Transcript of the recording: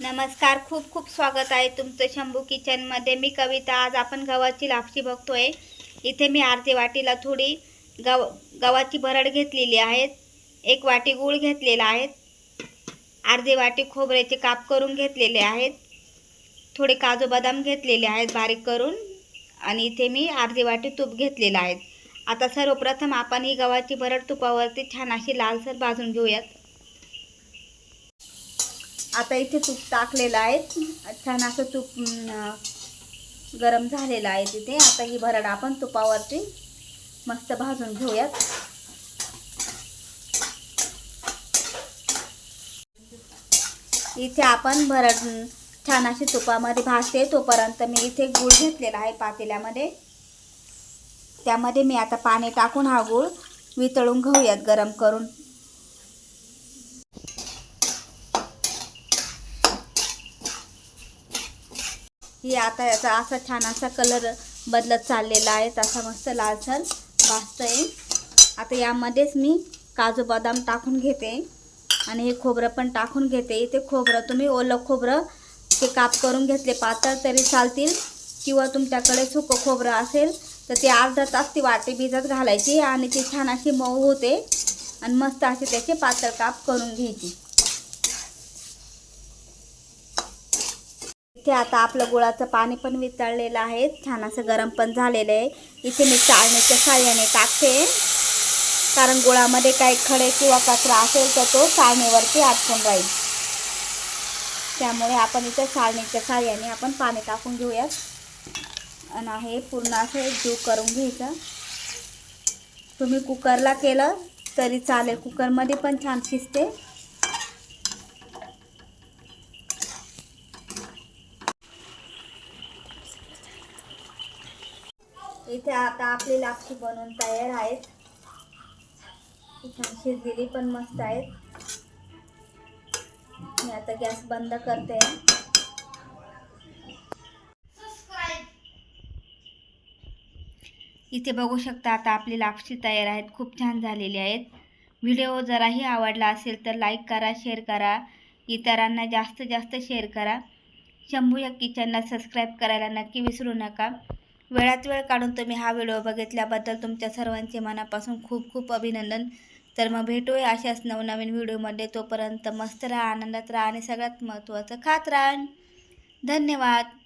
नमस्कार खूप खूप स्वागत आहे तुमचं शंभू किचनमध्ये. मी कविता आज आपण गव्हाची लापशी बघतोय. इथे मी आरती वाटीला थोडी गव गव्हाची भरड घेतलेली आहे. एक वाटी गूळ घेतलेला आहे. अर्धी वाटी खोबऱ्याचे काप करून घेतलेले आहेत. थोडे काजू बदाम घेतलेले आहेत बारीक करून. आणि इथे मी अर्धी वाटी तूप घेतलेलं आहे. आता सर्वप्रथम आपण ही गव्हाची भरड तुपावरती छान अशी लालसर भाजून घेऊयात. आता इथे तूप टाकलेलं आहे. छान असं तूप गरम झालेलं आहे तिथे. आता ही भरड आपण तुपावरती मस्त भाजून घेऊयात. इथे आपण भरड छान अशी तुपामध्ये भाजते. तोपर्यंत मी इथे गूळ घेतलेला आहे पातेल्यामध्ये. त्यामध्ये मी आता पाणी टाकून हा गूळ वितळून घेऊयात गरम करून. ही आता याचा असा छान असा कलर बदलत चाललेला आहे. तसा मस्त लालसर भाजतोय आता यामध्येच मी काजू बदाम टाकून घेते. आणि हे खोबरं पण टाकून घेते. इथे खोबरं तुम्ही ओलं खोबरं ते काप करून घेतले पातळ तरी चालतील. किंवा तुमच्याकडे सुकं खोबरं असेल तर ते अर्धा तास ती वाटी भिजत घालायची आणि ती छान अशी मऊ होते. आणि मस्त असे त्याचे पातळ काप करून घ्यायची. इथे आता आपलं गुळाचं पाणी पण वितळलेलं आहे. छान असं गरम पण झालेलं आहे. इथे मी चाळण्याच्या साह्याने टाकते. कारण गुळामध्ये काही खडे किंवा कचरा असेल तर तो चाळणीवरती अडकून राहील. त्यामुळे आपण इथे चाळणीच्या साह्याने आपण पाणी टाकून घेऊयात. आणि हे पूर्ण असं जीव करून घ्यायचं. तुम्ही कुकरला केलं तरी चालेल. कुकरमध्ये पण छान शिजते. इथे आता आपली लापशी बनवून तयार आहेत. छान शिजलेली पण मस्त आहेत. मी आता गॅस बंद करते. इथे बघू शकता आता आपली लापशी तयार आहेत. खूप छान झालेली आहेत. व्हिडिओ जराही आवडला असेल तर लाईक करा शेअर करा. इतरांना जास्तीत जास्त शेअर करा. शंभू या किचनला सबस्क्राईब करायला नक्की विसरू नका. वेळात वेळ काढून तुम्ही हा व्हिडिओ बघितल्याबद्दल तुमच्या सर्वांचे मनापासून खूप खूप अभिनंदन. तर मग भेटूया अशाच नवनवीन व्हिडिओमध्ये. तोपर्यंत मस्त राहा आनंदात राहा आणि सगळ्यात महत्त्वाचं खात राहा. धन्यवाद.